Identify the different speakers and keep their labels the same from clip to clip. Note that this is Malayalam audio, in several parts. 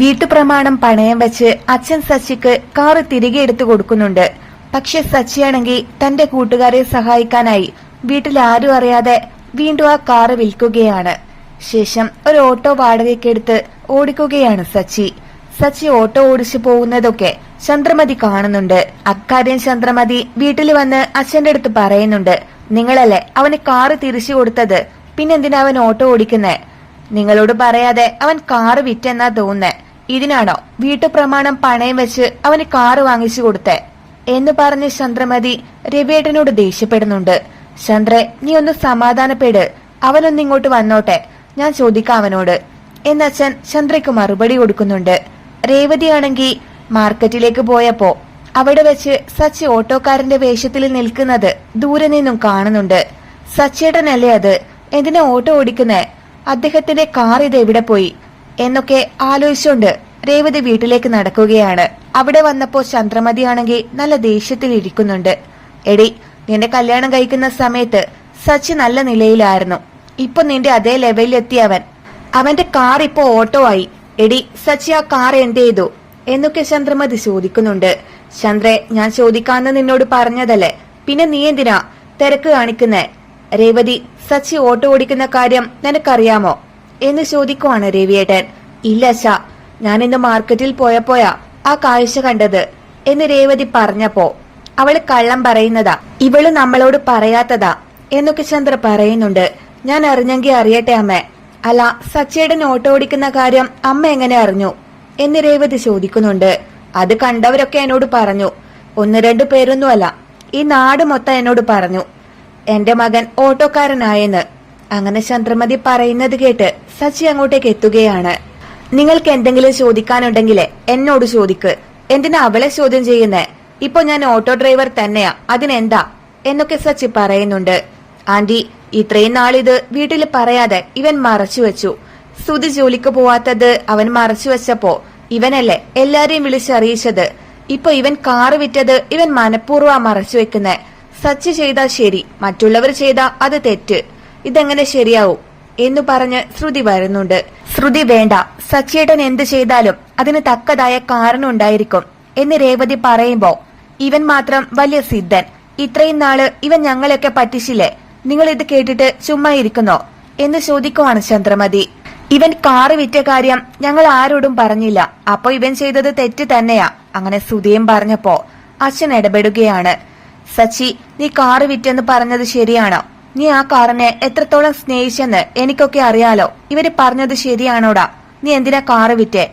Speaker 1: വീട്ടുപ്രമാണം പണയം വെച്ച് അച്ഛൻ സച്ചിക്ക് കാറ് തിരികെ എടുത്തു കൊടുക്കുന്നുണ്ട്. പക്ഷെ സച്ചിയാണെങ്കിൽ തന്റെ കൂട്ടുകാരെ സഹായിക്കാനായി വീട്ടിൽ ആരും അറിയാതെ വീണ്ടും ആ കാറ് വിൽക്കുകയാണ്. ശേഷം ഒരു ഓട്ടോ വാടകയ്ക്കെടുത്ത് ഓടിക്കുകയാണ് സച്ചി. സച്ചി ഓട്ടോ ഓടിച്ചു പോകുന്നതൊക്കെ ചന്ദ്രമതി കാണുന്നുണ്ട്. അക്കാര്യം ചന്ദ്രമതി വീട്ടിൽ വന്ന് അച്ഛന്റെ അടുത്ത് പറയുന്നുണ്ട്. നിങ്ങളല്ലേ അവന് കാറ് തിരിച്ചു കൊടുത്തത്? പിന്നെന്തിനാ അവൻ ഓട്ടോ ഓടിക്കുന്നേ? നിങ്ങളോട് പറയാതെ അവൻ കാറ് വിറ്റെന്നാ തോന്നുന്നേ. ഇതിനാണോ വീട്ടുപ്രമാണം പണയം വെച്ച് അവന് കാറ് വാങ്ങിച്ചു കൊടുത്തേ? എന്ന് പറഞ്ഞ് ചന്ദ്രമതി രവിയേട്ടനോട് ദേഷ്യപ്പെടുന്നുണ്ട്. ചന്ദ്രെ നീ ഒന്ന് സമാധാനപ്പെട്. അവനൊന്നും ഇങ്ങോട്ട് വന്നോട്ടെ. ഞാൻ ചോദിക്കാം അവനോട്. എന്നച്ഛൻ ചന്ദ്രയ്ക്ക് മറുപടി കൊടുക്കുന്നുണ്ട്. രേവതിയാണെങ്കിൽ മാർക്കറ്റിലേക്ക് പോയപ്പോ അവിടെ വെച്ച് സച്ചി ഓട്ടോക്കാരന്റെ വേഷത്തിൽ നിൽക്കുന്നത് ദൂരെ നിന്നും കാണുന്നുണ്ട്. സച്ചേട്ടനല്ലേ അത്? എന്തിനാ ഓട്ടോ ഓടിക്കുന്നേ? അദ്ദേഹത്തിന്റെ കാർ ഇത് എവിടെ പോയി എന്നൊക്കെ ആലോചിച്ചുകൊണ്ട് രേവതി വീട്ടിലേക്ക് നടക്കുകയാണ്. അവിടെ വന്നപ്പോ ചന്ദ്രമതിയാണെങ്കിൽ നല്ല ദേഷ്യത്തിൽ ഇരിക്കുന്നുണ്ട്. എടി നിന്റെ കല്യാണം കഴിക്കുന്ന സമയത്ത് സച്ചി നല്ല നിലയിലായിരുന്നു. ഇപ്പൊ നിന്റെ അതേ ലെവലിൽ എത്തിയവൻ അവന്റെ കാർ ഇപ്പോ ഓട്ടോ ആയി എടി സച്ചി ആ കാർ എന്ത് ചെയ്തു? എന്നൊക്കെ ചന്ദ്രമതി ചോദിക്കുന്നുണ്ട്. ചന്ദ്രെ ഞാൻ ചോദിക്കാന്ന് നിന്നോട് പറഞ്ഞതല്ലേ? പിന്നെ നീ എന്തിനാ തിരക്ക് കാണിക്കുന്നേ? രേവതി സച്ചി ഓട്ടോ ഓടിക്കുന്ന കാര്യം നിനക്കറിയാമോ? എന്ന് ചോദിക്കുവാണ് രവിയേട്ടൻ. ഇല്ല അച്ഛാ. ഞാൻ ഇന്ന് മാർക്കറ്റിൽ പോയപ്പോയാ ആ കാഴ്ച കണ്ടത് എന്ന് രേവതി പറഞ്ഞപ്പോ അവൾ കള്ളം പറയുന്നതാ ഇവൾ നമ്മളോട് പറയാത്തതാ എന്നൊക്കെ ചന്ദ്ര പറയുന്നുണ്ട്. ഞാൻ അറിഞ്ഞെങ്കിൽ അറിയട്ടെ അമ്മ. അല്ല സച്ചയുടെ ഓട്ടോ ഓടിക്കുന്ന കാര്യം അമ്മ എങ്ങനെ അറിഞ്ഞു? എന്ന് രേവതി ചോദിക്കുന്നുണ്ട്. അത് കണ്ടവരൊക്കെ എന്നോട് പറഞ്ഞു. ഒന്ന് രണ്ടു പേരൊന്നുമല്ല. ഈ നാട് മൊത്തം എന്നോട് പറഞ്ഞു. എന്റെ മകൻ ഓട്ടോക്കാരനായെന്ന് അങ്ങനെ ചന്ദ്രമതി പറയുന്നത് കേട്ട് സച്ചി അങ്ങോട്ടേക്ക് എത്തുകയാണ്. നിങ്ങൾക്ക് എന്തെങ്കിലും ചോദിക്കാനുണ്ടെങ്കിൽ എന്നോട് ചോദിക്ക്. എന്തിനാ അവളെ ചോദ്യം ചെയ്യുന്നേ? ഇപ്പൊ ഞാൻ ഓട്ടോ ഡ്രൈവർ തന്നെയാ. അതിനെന്താ? എന്നൊക്കെ സച്ചി പറയുന്നുണ്ട്. ആന്റി ഇത്രയും നാളിത് വീട്ടിൽ പറയാതെ ഇവൻ മറച്ചു വെച്ചു. സുതി ജോലിക്ക് പോവാത്തത് അവൻ മറച്ചു വെച്ചപ്പോ ഇവനല്ലേ എല്ലാരെയും വിളിച്ചറിയിച്ചത്. ഇപ്പൊ ഇവൻ കാറ് വിറ്റത് ഇവൻ മനഃപൂർവ മറച്ചു വെക്കുന്നേ. സച്ചി ചെയ്താൽ ശരി മറ്റുള്ളവർ ചെയ്താ അത് തെറ്റ്. ഇതെങ്ങനെ ശരിയാവും? എന്ന് പറഞ്ഞ് ശ്രുതി വരുന്നുണ്ട്. ശ്രുതി വേണ്ട. സച്ചിയേട്ടൻ എന്ത് ചെയ്താലും അതിന് തക്കതായ കാരണം ഉണ്ടായിരിക്കും എന്ന് രേവതി പറയുമ്പോ ഇവൻ മാത്രം വലിയ സിദ്ധൻ. ഇത്രയും നാൾ ഇവൻ ഞങ്ങളെയൊക്കെ പറ്റിച്ചില്ലേ? നിങ്ങൾ ഇത് കേട്ടിട്ട് ചുമ്മാ ഇരിക്കുന്നോ? എന്ന് ചോദിക്കുവാണ് ചന്ദ്രമതി. ഇവൻ കാറ് വിറ്റ കാര്യം ഞങ്ങൾ ആരോടും പറഞ്ഞില്ല. അപ്പൊ ഇവൻ ചെയ്തത് തെറ്റ് തന്നെയാ. അങ്ങനെ സുധിയും പറഞ്ഞപ്പോ അച്ഛൻ ഇടപെടുകയാണ്. സച്ചി നീ കാറ് വിറ്റെന്ന് പറഞ്ഞത് ശരിയാണോ? നീ ആ കാറിനെ എത്രത്തോളം സ്നേഹിച്ചെന്ന് എനിക്കൊക്കെ അറിയാലോ. ഇവർ പറഞ്ഞത് ശരിയാണോടാ? നീ എന്തിനാ കാറ് വിറ്റേ?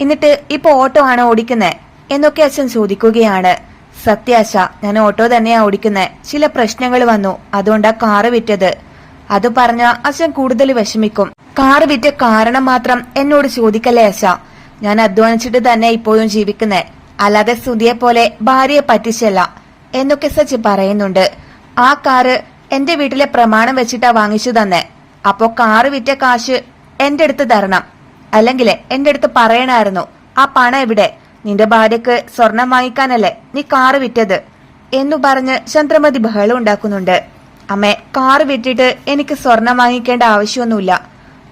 Speaker 1: എന്നിട്ട് ഇപ്പൊ ഓട്ടോ ആണോ ഓടിക്കുന്നേ? എന്നൊക്കെ അച്ഛൻ ചോദിക്കുകയാണ്. സത്യാശ ഞാൻ ഓട്ടോ തന്നെയാ ഓടിക്കുന്നേ. ചില പ്രശ്നങ്ങൾ വന്നു. അതുകൊണ്ടാ കാറ് വിറ്റത്. അത് പറഞ്ഞ അച്ഛൻ കൂടുതൽ വിഷമിക്കും. കാറ് വിറ്റ കാരണം മാത്രം എന്നോട് ചോദിക്കല്ലേ അച്ഛ? ഞാൻ അധ്വാനിച്ചിട്ട് തന്നെ ഇപ്പോഴും ജീവിക്കുന്നേ. അല്ലാതെ സുതിയെ പോലെ ഭാര്യയെ പറ്റിച്ചല്ല. എന്നൊക്കെ സച്ചി പറയുന്നുണ്ട്. ആ കാറ് എന്റെ വീട്ടിലെ പ്രമാണം വെച്ചിട്ടാ വാങ്ങിച്ചു തന്നെ അപ്പോ കാറ് വിറ്റ കാശ് എന്റെ അടുത്ത് തരണം. അല്ലെങ്കിൽ എന്റെ അടുത്ത് പറയണായിരുന്നു. ആ പണം എവിടെ? നിന്റെ ഭാര്യക്ക് സ്വർണം വാങ്ങിക്കാനല്ലേ നീ കാറ് വിറ്റത്? എന്നു പറഞ്ഞ് ചന്ദ്രമതി ബഹളം ഉണ്ടാക്കുന്നുണ്ട്. അമ്മേ കാറ് വിറ്റിട്ട് എനിക്ക് സ്വർണം വാങ്ങിക്കേണ്ട ആവശ്യമൊന്നുമില്ല.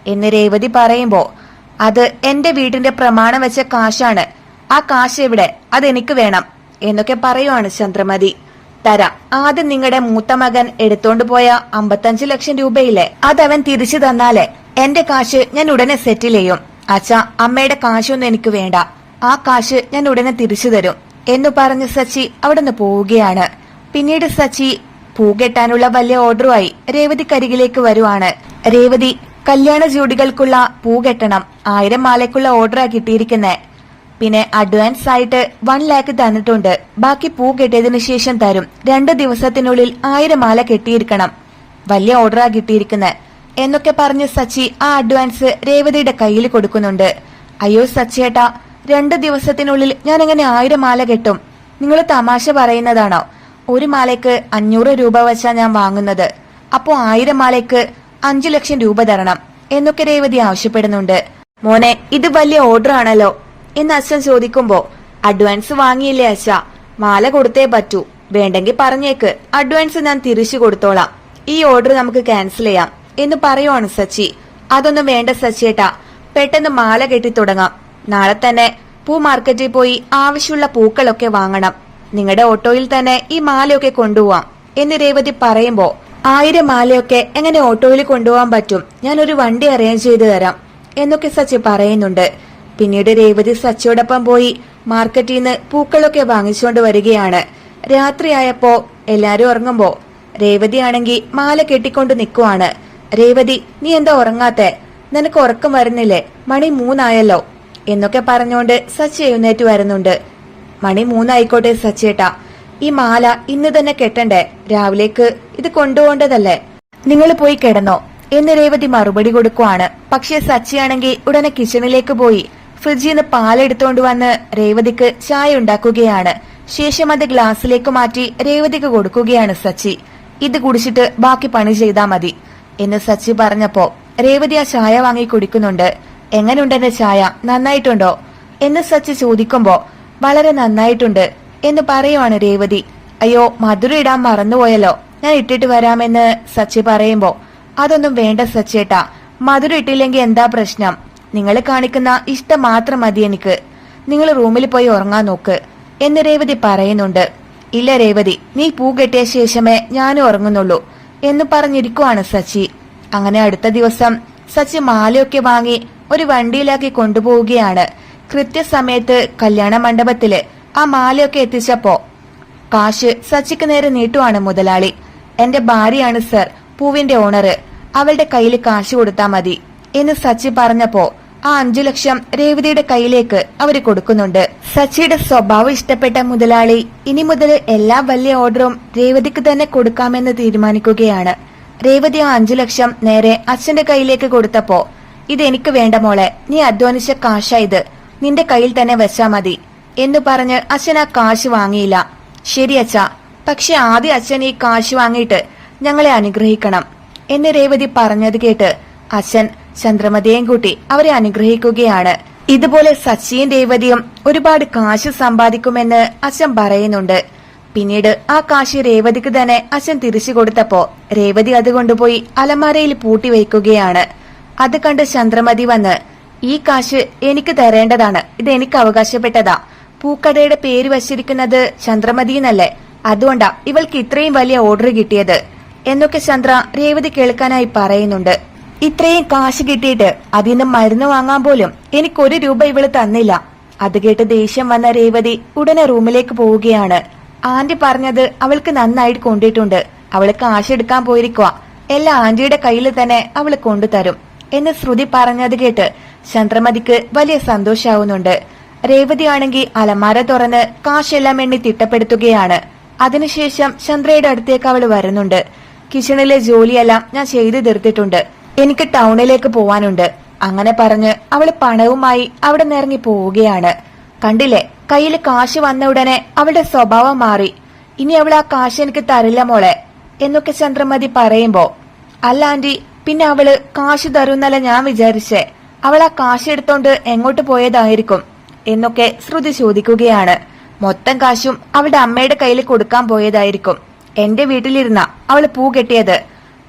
Speaker 1: എന്ന് രേവതി പറയുമ്പോ അത് എന്റെ വീടിന്റെ പ്രമാണം വെച്ച കാശാണ്. ആ കാശ് എവിടെ? അതെനിക്ക് വേണം. എന്നൊക്കെ പറയുവാണ് ചന്ദ്രമതി. തരാം. ആദ്യം നിങ്ങളുടെ മൂത്ത മകൻ എടുത്തോണ്ട് പോയ അമ്പത്തഞ്ച് ലക്ഷം രൂപയില്ലേ? അതവൻ തിരിച്ചു തന്നാലേ. എന്റെ കാശ് ഞാൻ ഉടനെ സെറ്റിൽ ചെയ്യും. അച്ഛാ അമ്മയുടെ കാശൊന്നും എനിക്ക് വേണ്ട. ആ കാശ് ഞാൻ ഉടനെ തിരിച്ചു തരും. എന്നു പറഞ്ഞ് സച്ചി അവിടുന്ന് പോവുകയാണ്. പിന്നീട് സച്ചി പൂകെട്ടാനുള്ള വലിയ ഓർഡറുമായി രേവതി രേവതിക്കരികിലേക്ക് വരുവാണ്. രേവതി കല്യാണ ജോഡികൾക്കുള്ള പൂ കെട്ടണം. ആയിരം മാലയ്ക്കുള്ള ഓർഡറാ കിട്ടിയിരിക്കുന്നേ. പിന്നെ അഡ്വാൻസ് ആയിട്ട് വൺ ലാക്ക് തന്നിട്ടുണ്ട്. ബാക്കി പൂ കെട്ടിയതിനു ശേഷം തരും. രണ്ടു ദിവസത്തിനുള്ളിൽ ആയിരം മാല കെട്ടിയിരിക്കണം. വലിയ ഓർഡറാ കിട്ടിയിരിക്കുന്നത് എന്നൊക്കെ പറഞ്ഞ് സച്ചി ആ അഡ്വാൻസ് രേവതിയുടെ കയ്യിൽ കൊടുക്കുന്നുണ്ട്. അയ്യോ സച്ചിയേട്ടാ രണ്ട് ദിവസത്തിനുള്ളിൽ ഞാൻ എങ്ങനെ ആയിരം മാല കെട്ടും? നിങ്ങൾ തമാശ പറയുന്നതാണോ? ഒരു മാലയ്ക്ക് അഞ്ഞൂറ് രൂപ വെച്ചാ ഞാൻ വാങ്ങുന്നത്. അപ്പോ ആയിരം മാലയ്ക്ക് അഞ്ചു ലക്ഷം രൂപ തരണം. എന്നൊക്കെ രേവതി ആവശ്യപ്പെടുന്നുണ്ട്. മോനെ ഇത് വലിയ ഓർഡർ ആണല്ലോ. എന്ന് അച്ഛൻ ചോദിക്കുമ്പോ അഡ്വാൻസ് വാങ്ങിയില്ലേ അച്ഛ? മാല കൊടുത്തേ പറ്റൂ. വേണ്ടെങ്കിൽ പറഞ്ഞേക്ക്. അഡ്വാൻസ് ഞാൻ തിരിച്ചു കൊടുത്തോളാം. ഈ ഓർഡർ നമുക്ക് ക്യാൻസൽ ചെയ്യാം. എന്ന് പറയുവാണ് സച്ചി. അതൊന്നും വേണ്ട സച്ചിയേട്ടാ പെട്ടെന്ന് മാല കെട്ടി തുടങ്ങാം. നാളെ തന്നെ പൂ മാർക്കറ്റിൽ പോയി ആവശ്യമുള്ള പൂക്കളൊക്കെ വാങ്ങണം. നിങ്ങളുടെ ഓട്ടോയിൽ തന്നെ ഈ മാലയൊക്കെ കൊണ്ടുപോവാം. എന്ന് രേവതി പറയുമ്പോ ആയിരം മാലയൊക്കെ എങ്ങനെ ഓട്ടോയിൽ കൊണ്ടുപോകാൻ പറ്റും? ഞാൻ ഒരു വണ്ടി അറേഞ്ച് ചെയ്തു തരാം. എന്നൊക്കെ സച്ചി പറയുന്നുണ്ട്. പിന്നീട് രേവതി സച്ചിയോടൊപ്പം പോയി മാർക്കറ്റിൽ നിന്ന് പൂക്കളൊക്കെ വാങ്ങിച്ചുകൊണ്ട് വരികയാണ്. രാത്രിയായപ്പോ എല്ലാരും ഉറങ്ങുമ്പോ രേവതി ആണെങ്കിൽ മാല കെട്ടിക്കൊണ്ട് നിൽക്കുവാണ് രേവതി നീ എന്താ ഉറങ്ങാത്തെ? നിനക്ക് ഉറക്കം വരുന്നില്ലേ? മണി മൂന്നായല്ലോ? എന്നൊക്കെ പറഞ്ഞുകൊണ്ട് സച്ചി എഴുന്നേറ്റ് വരുന്നുണ്ട്. മണി മൂന്നായിക്കോട്ടെ സച്ചേട്ടാ. ഈ മാല ഇന്ന് തന്നെ കെട്ടണ്ടേ? രാവിലേക്ക് ഇത് കൊണ്ടുപോകേണ്ടതല്ലേ? നിങ്ങൾ പോയി കിടന്നോ. എന്ന് രേവതി മറുപടി കൊടുക്കുവാണ്. പക്ഷേ സച്ചിയാണെങ്കിൽ ഉടനെ കിച്ചണിലേക്ക് പോയി. ഫ്രിഡ്ജിൽ നിന്ന് പാലെടുത്തുകൊണ്ട് വന്ന് രേവതിക്ക് ചായ ഉണ്ടാക്കുകയാണ്. ശേഷം അത് ഗ്ലാസ്സിലേക്ക് മാറ്റി രേവതിക്ക് കൊടുക്കുകയാണ് സച്ചി. ഇത് കുടിച്ചിട്ട് ബാക്കി പണി ചെയ്താ മതി. എന്ന് സച്ചി പറഞ്ഞപ്പോ രേവതി ആ ചായ വാങ്ങി കുടിക്കുന്നുണ്ട്. എങ്ങനെയുണ്ട് ചായ നന്നായിട്ടുണ്ടോ? എന്ന് സച്ചി ചോദിക്കുമ്പോ വളരെ നന്നായിട്ടുണ്ട് എന്ന് പറയുവാണ് രേവതി. അയ്യോ മധുര ഇടാൻ മറന്നുപോയല്ലോ. ഞാൻ ഇട്ടിട്ട് വരാമെന്ന് സച്ചി പറയുമ്പോ അതൊന്നും വേണ്ട സച്ചേട്ടാ. മധുര ഇട്ടില്ലെങ്കിൽ എന്താ പ്രശ്നം? നിങ്ങൾ കാണിക്കുന്ന ഇഷ്ടം മാത്രം മതി എനിക്ക്. നിങ്ങൾ റൂമിൽ പോയി ഉറങ്ങാൻ നോക്ക്. എന്ന് രേവതി പറയുന്നുണ്ട്. ഇല്ല രേവതി നീ പൂ കെട്ടിയ ശേഷമേ ഞാനും ഉറങ്ങുന്നുള്ളൂ എന്ന് പറഞ്ഞിരിക്കുവാണ് സച്ചി. അങ്ങനെ അടുത്ത ദിവസം സച്ചി മാലയൊക്കെ വാങ്ങി ഒരു വണ്ടിയിലാക്കി കൊണ്ടുപോവുകയാണ്. കൃത്യസമയത്ത് കല്യാണ മണ്ഡപത്തിൽ ആ മാലയൊക്കെ എത്തിച്ചപ്പോ കാശ് സച്ചിക്ക് നേരെ നീട്ടുവാണ് മുതലാളി. എന്റെ ഭാര്യയാണ് സർ പൂവിന്റെ ഓണർ അവളുടെ കയ്യിൽ കാശ് കൊടുത്താ മതി എന്ന് സച്ചി പറഞ്ഞപ്പോ ആ അഞ്ചു ലക്ഷം രേവതിയുടെ കയ്യിലേക്ക് അവർ കൊടുക്കുന്നുണ്ട്. സച്ചിയുടെ സ്വഭാവം ഇഷ്ടപ്പെട്ട മുതലാളി ഇനി മുതൽ എല്ലാ വലിയ ഓർഡറും രേവതിക്ക് തന്നെ കൊടുക്കാമെന്ന് തീരുമാനിക്കുകയാണ്. രേവതി ആ അഞ്ചു ലക്ഷം നേരെ അച്ഛന്റെ കയ്യിലേക്ക് കൊടുത്തപ്പോ ഇത് എനിക്ക് വേണ്ട മോളെ നീ അധ്വാനിച്ച കാശാ ഇത്. നിന്റെ കയ്യിൽ തന്നെ വെച്ചാ മതി. എന്ന് പറഞ്ഞ് അച്ഛൻ ആ കാശ് വാങ്ങിയില്ല. ശരി അച്ഛ പക്ഷെ ആദ്യം അച്ഛൻ ഈ കാശ് വാങ്ങിയിട്ട് ഞങ്ങളെ അനുഗ്രഹിക്കണം. എന്ന് രേവതി പറഞ്ഞത് കേട്ട് അച്ഛൻ ചന്ദ്രമതിയെയും കൂട്ടി അവരെ അനുഗ്രഹിക്കുകയാണ്. ഇതുപോലെ സച്ചിയും രേവതിയും ഒരുപാട് കാശ് സമ്പാദിക്കുമെന്ന് അച്ഛൻ പറയുന്നുണ്ട്. പിന്നീട് ആ കാശ് രേവതിക്ക് തന്നെ അച്ഛൻ തിരിച്ചു കൊടുത്തപ്പോ രേവതി അത് കൊണ്ടുപോയി അലമാരയിൽ പൂട്ടി വയ്ക്കുകയാണ്. അത് കണ്ട് ചന്ദ്രമതി വന്ന് ഈ കാശ് എനിക്ക് തരേണ്ടതാണ്. ഇത് എനിക്ക് അവകാശപ്പെട്ടതാ. പൂക്കടയുടെ പേര് വച്ചിരിക്കുന്നത് ചന്ദ്രമതി എന്നല്ലേ അതുകൊണ്ടാ ഇവൾക്ക് ഇത്രയും വലിയ ഓർഡർ കിട്ടിയത്. എന്നൊക്കെ ചന്ദ്ര രേവതി കേൾക്കാനായി പറയുന്നുണ്ട്. ഇത്രയും കാശ് കിട്ടിയിട്ട് അതിൽ മരുന്ന് വാങ്ങാൻ പോലും എനിക്ക് എനിക്കൊരു രൂപ ഇവൾ തന്നില്ല. അത് കേട്ട് ദേഷ്യം വന്ന രേവതി ഉടനെ റൂമിലേക്ക് പോവുകയാണ്. ആന്റി പറഞ്ഞത് അവൾക്ക് നന്നായിട്ട് കൊണ്ടിട്ടുണ്ട്. അവൾ കാശ് എടുക്കാൻ പോയിരിക്കുക എല്ലാം ആന്റിയുടെ കയ്യിൽ തന്നെ അവൾ കൊണ്ടുതരും എന്ന് ശ്രുതി പറഞ്ഞത് കേട്ട് ചന്ദ്രമതിക്ക് വലിയ സന്തോഷാവുന്നുണ്ട്. രേവതി ആണെങ്കിൽ അലമാര തുറന്ന് കാശെല്ലാം എണ്ണി തിട്ടപ്പെടുത്തുകയാണ്. അതിനുശേഷം ചന്ദ്രയുടെ അടുത്തേക്ക് അവൾ വരുന്നുണ്ട്. കിച്ചണിലെ ജോലിയെല്ലാം ഞാൻ ചെയ്തു തീർത്തിട്ടുണ്ട്. എനിക്ക് ടൗണിലേക്ക് പോവാനുണ്ട്. അങ്ങനെ പറഞ്ഞ് അവൾ പണവുമായി അവിടെ നിറങ്ങി പോവുകയാണ്. കണ്ടില്ലേ കയ്യിൽ കാശ് വന്ന ഉടനെ അവളുടെ സ്വഭാവം മാറി. ഇനി അവൾ ആ കാശ് എനിക്ക് തരില്ല മോളെ എന്നൊക്കെ ചന്ദ്രമതി പറയുമ്പോ അല്ലാണ്ടി പിന്നെ അവൾ കാശ് തരുന്നല്ല ഞാൻ വിചാരിച്ചേ. അവൾ ആ കാശ് എടുത്തോണ്ട് എങ്ങോട്ട് പോയതായിരിക്കും എന്നൊക്കെ ശ്രുതി ചോദിക്കുകയാണ്. മൊത്തം കാശും അവളുടെ അമ്മയുടെ കയ്യിൽ കൊടുക്കാൻ പോയതായിരിക്കും. എന്റെ വീട്ടിലിരുന്ന അവൾ പൂ കെട്ടിയത്.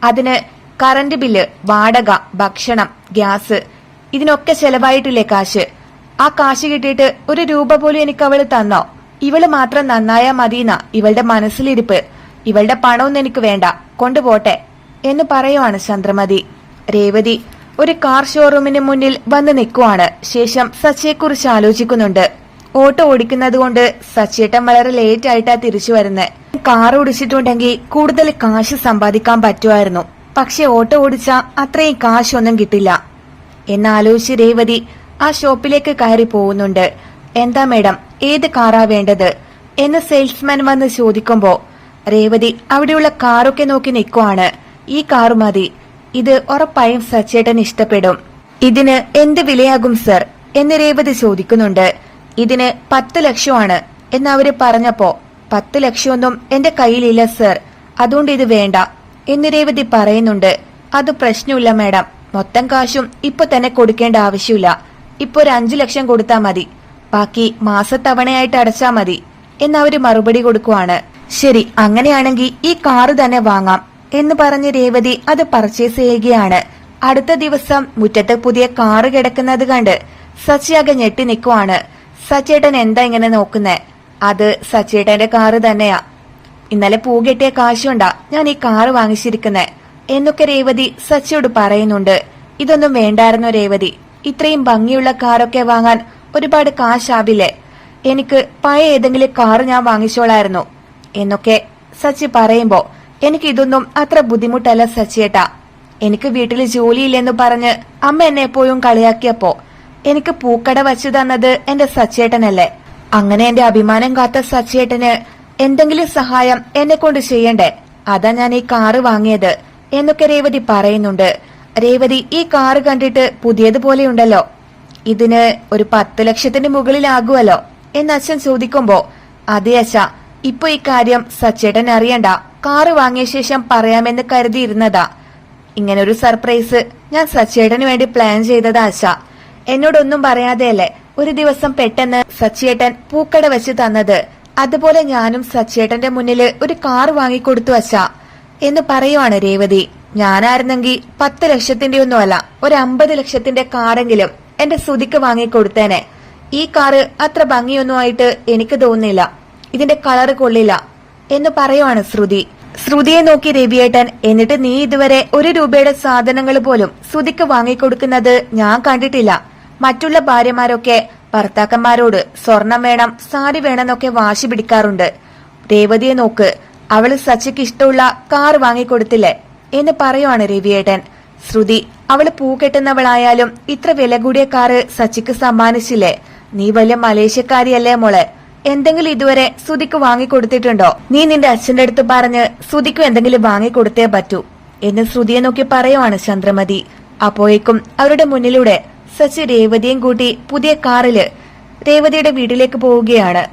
Speaker 1: അതിന് കറണ്ട് ബില്ല് വാടക ഭക്ഷണം ഗ്യാസ്. ഇതിനൊക്കെ ചെലവായിട്ടില്ലേ കാശ്? ആ കാശ് കിട്ടിയിട്ട് ഒരു രൂപ പോലും എനിക്ക് അവൾ തന്നോ? ഇവൾ മാത്രം നന്നായാ മതിയെന്ന ഇവളുടെ മനസ്സിലിരിപ്പ്. ഇവളുടെ പണമൊന്നും എനിക്ക് വേണ്ട. കൊണ്ടുപോട്ടെ എന്ന് പറയുവാണ് ചന്ദ്രമതി. രേവതി ഒരു കാർ ഷോറൂമിന് മുന്നിൽ വന്ന് നിൽക്കുവാണ്. ശേഷം സച്ചിയെക്കുറിച്ച് ആലോചിക്കുന്നുണ്ട്. ഓട്ടോ ഓടിക്കുന്നത് കൊണ്ട് സച്ചിയേട്ടൻ വളരെ ലേറ്റ് ആയിട്ടാ തിരിച്ചു വരുന്നത് കാർ ഓടിച്ചിട്ടുണ്ടെങ്കിൽ കൂടുതൽ കാശ് സമ്പാദിക്കാൻ പറ്റുമായിരുന്നു. പക്ഷെ ഓട്ടോ ഓടിച്ച അത്രയും കാശൊന്നും കിട്ടില്ല. എന്നാലോചിച്ച് രേവതി ആ ഷോപ്പിലേക്ക് കയറി പോകുന്നുണ്ട്. എന്താ മേഡം ഏത് കാറാ വേണ്ടത്? എന്ന് സെയിൽസ്മാൻ വന്ന് ചോദിക്കുമ്പോ രേവതി അവിടെയുള്ള കാറൊക്കെ നോക്കി നിൽക്കുവാണ് ഈ കാറ് മതി. ഇത് ഉറപ്പായും സച്ചേട്ടൻ ഇഷ്ടപ്പെടും. ഇതിന് എന്ത് വിലയാകും സർ? എന്ന് രേവതി ചോദിക്കുന്നുണ്ട്. ഇതിന് പത്ത് ലക്ഷമാണ് എന്ന് അവർ പറഞ്ഞപ്പോ പത്ത് ലക്ഷമൊന്നും എന്റെ കയ്യിലില്ല സർ. അതുകൊണ്ട് ഇത് വേണ്ട. എന്ന് രേവതി പറയുന്നുണ്ട്. അത് പ്രശ്നമില്ല മാഡം. മൊത്തം കാശും ഇപ്പൊ തന്നെ കൊടുക്കേണ്ട ആവശ്യമില്ല. ഇപ്പൊ ഒരു അഞ്ചു ലക്ഷം കൊടുത്താൽ മതി. ബാക്കി മാസത്തവണയായിട്ട് അടച്ചാ മതി. എന്നവര് മറുപടി കൊടുക്കുവാണ്. ശരി അങ്ങനെയാണെങ്കിൽ ഈ കാറ് തന്നെ വാങ്ങാം. എന്ന് പറഞ്ഞ് രേവതി അത് പർച്ചേസ് ചെയ്യുകയാണ്. അടുത്ത ദിവസം മുറ്റത്ത് പുതിയ കാറ് കിടക്കുന്നത് കണ്ട് സച്ചിയാകെ ഞെട്ടി നിൽക്കുവാണ് സച്ചേട്ടൻ എന്താ ഇങ്ങനെ നോക്കുന്നേ? അത് സച്ചേട്ടന്റെ കാറ് തന്നെയാ. ഇന്നലെ പൂ കെട്ടിയ കാശുണ്ടാ ഞാൻ ഈ കാറ് വാങ്ങിച്ചിരിക്കുന്നെ. എന്നൊക്കെ രേവതി സച്ചിയോട് പറയുന്നുണ്ട്. ഇതൊന്നും വേണ്ടായിരുന്നു രേവതി. ഇത്രയും ഭംഗിയുള്ള കാറൊക്കെ വാങ്ങാൻ ഒരുപാട് കാശാവില്ലേ? എനിക്ക് പഴയ ഏതെങ്കിലും കാറ് ഞാൻ വാങ്ങിച്ചോളായിരുന്നു. എന്നൊക്കെ സച്ചി പറയുമ്പോ എനിക്ക് ഇതൊന്നും അത്ര ബുദ്ധിമുട്ടല്ല സച്ചിയേട്ടാ. എനിക്ക് വീട്ടിൽ ജോലിയില്ലെന്ന് പറഞ്ഞ് അമ്മ എന്നെ എപ്പോഴും കളിയാക്കിയപ്പോ എനിക്ക് പൂക്കട വച്ചു തന്നത് എന്റെ സച്ചേട്ടനല്ലേ? അങ്ങനെ എന്റെ അഭിമാനം കാത്ത സച്ചേട്ടന് എന്തെങ്കിലും സഹായം എന്നെ കൊണ്ട് ചെയ്യണ്ടേ? അതാ ഞാൻ ഈ കാറ് വാങ്ങിയത്. എന്നൊക്കെ രേവതി പറയുന്നുണ്ട്. രേവതി ഈ കാറ് കണ്ടിട്ട് പുതിയതുപോലെയുണ്ടല്ലോ ഇതിന് ഒരു പത്ത് ലക്ഷത്തിന് മുകളിലാകുമല്ലോ. എന്ന് അച്ഛൻ ചോദിക്കുമ്പോ അതെ അച്ഛ ഇപ്പൊ ഈ കാര്യം സച്ചേട്ടൻ അറിയണ്ട. കാറ് വാങ്ങിയ ശേഷം പറയാമെന്ന് കരുതിയിരുന്നതാ. ഇങ്ങനെ ഒരു സർപ്രൈസ് ഞാൻ സച്ചേട്ടന് വേണ്ടി പ്ലാൻ ചെയ്തതാ അച്ഛ. എന്നോടൊന്നും പറയാതെയല്ലേ ഒരു ദിവസം പെട്ടെന്ന് സച്ചിയേട്ടൻ പൂക്കട വെച്ച് തന്നത്. അതുപോലെ ഞാനും സച്ചേട്ടന്റെ മുന്നിൽ ഒരു കാർ വാങ്ങിക്കൊടുത്തു അച്ഛ എന്ന് പറയുവാണ് രേവതി. ഞാനായിരുന്നെങ്കിൽ പത്ത് ലക്ഷത്തിന്റെ ഒന്നും അല്ല ഒരു അമ്പത് ലക്ഷത്തിന്റെ കാറെങ്കിലും എന്റെ സുതിക്ക് വാങ്ങിക്കൊടുത്തേനെ. ഈ കാറ് അത്ര ഭംഗിയൊന്നുമായിട്ട് എനിക്ക് തോന്നുന്നില്ല. ഇതിന്റെ കളറ് കൊള്ളില്ല എന്ന് പറയുവാണ് ശ്രുതി. ശ്രുതിയെ നോക്കി രവിയേട്ടൻ എന്നിട്ട് നീ ഇതുവരെ ഒരു രൂപയുടെ സാധനങ്ങൾ പോലും ശ്രുതിക്ക് വാങ്ങിക്കൊടുക്കുന്നത് ഞാൻ കണ്ടിട്ടില്ല. മറ്റുള്ള ഭാര്യമാരൊക്കെ ഭർത്താക്കന്മാരോട് സ്വർണം വേണം സാരി വേണമെന്നൊക്കെ വാശി പിടിക്കാറുണ്ട്. രേവതിയെ നോക്ക് അവൾ സച്ചിക്ക് ഇഷ്ടമുള്ള കാർ വാങ്ങിക്കൊടുത്തില്ലേ എന്ന് പറയുവാണ് രവിയേട്ടൻ. ശ്രുതി അവൾ പൂ കെട്ടുന്നവളായാലും ഇത്ര വില കൂടിയ കാറ് സച്ചിക്ക് സമ്മാനിച്ചില്ലേ? നീ വലിയ മലേഷ്യക്കാരിയല്ലേ മോളെ. എന്തെങ്കിലും ഇതുവരെ സുതിക്ക് വാങ്ങിക്കൊടുത്തിട്ടുണ്ടോ? നീ നിന്റെ അച്ഛന്റെ അടുത്ത് പറഞ്ഞ് സുതിക്കും എന്തെങ്കിലും വാങ്ങിക്കൊടുത്തേ പറ്റൂ എന്ന് ശ്രുതിയെ നോക്കി പറയുവാണ് ചന്ദ്രമതി. അപ്പോഴേക്കും അവരുടെ മുന്നിലൂടെ സച്ചി രേവതിയും കൂട്ടി പുതിയ കാറിൽ രേവതിയുടെ വീട്ടിലേക്ക് പോവുകയാണ്.